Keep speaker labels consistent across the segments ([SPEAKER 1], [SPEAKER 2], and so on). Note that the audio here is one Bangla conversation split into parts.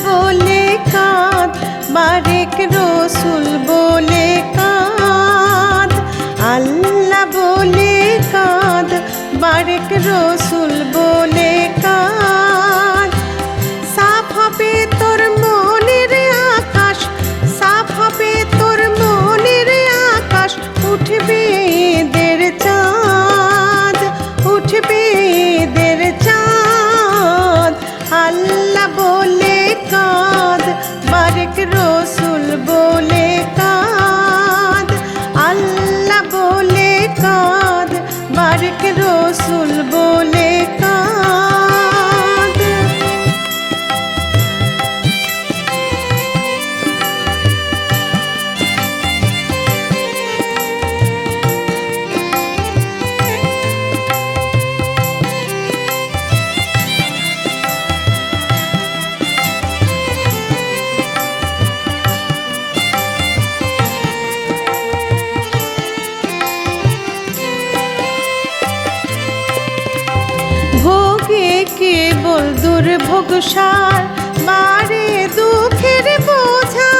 [SPEAKER 1] বলে কাঁদ বারেক রসুল রসুল বলে কেবল দুর্ভোগ সার? মারে দুঃখের বোঝা।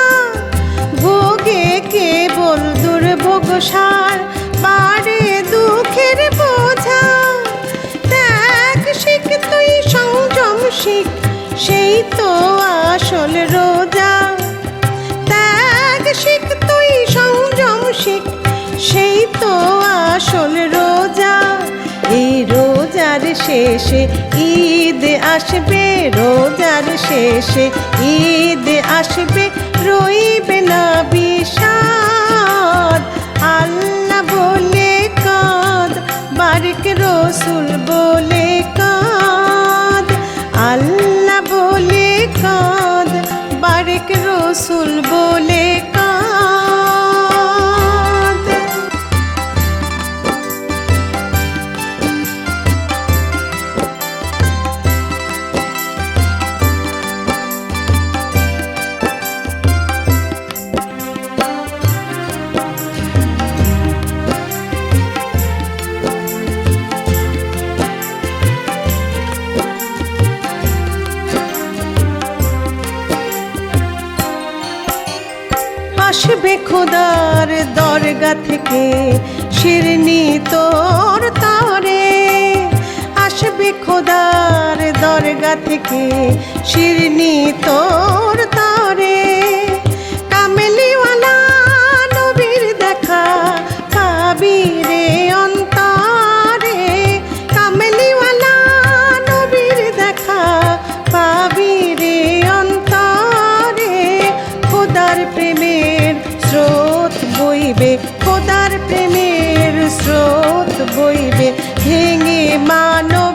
[SPEAKER 1] ভোগে কেবল দুর্ভোগ সার? মারে দুঃখের বোঝা। ত্যাগ শিখ, তুই সংযম শিখ, সেই তো আসল রোজা। ত্যাগ শিখ, তুই সংযম শিখ, সেই তো আসল রোজা। রোজার শেষে, ঈদ আসবে, রোজার শেষে, ঈদ আসবে, রইবে না বিষাদ। আল্লাহ বলে কাঁদ, বারিক রসুল বলে আসবে খোদার দরগা থেকে শিরনি তোর তরে। আসবে খোদার দরগা থেকে শিরনি তোর তরে। কামেলিওয়ালা নবীর দেখা কামেলিওয়ালা দেখা স্রোত বইবে খোদার প্রেমের স্রোত বইবে ভেঙে মানব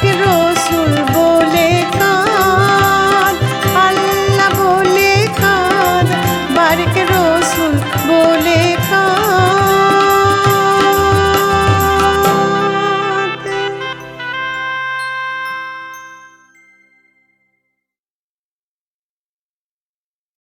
[SPEAKER 1] перо.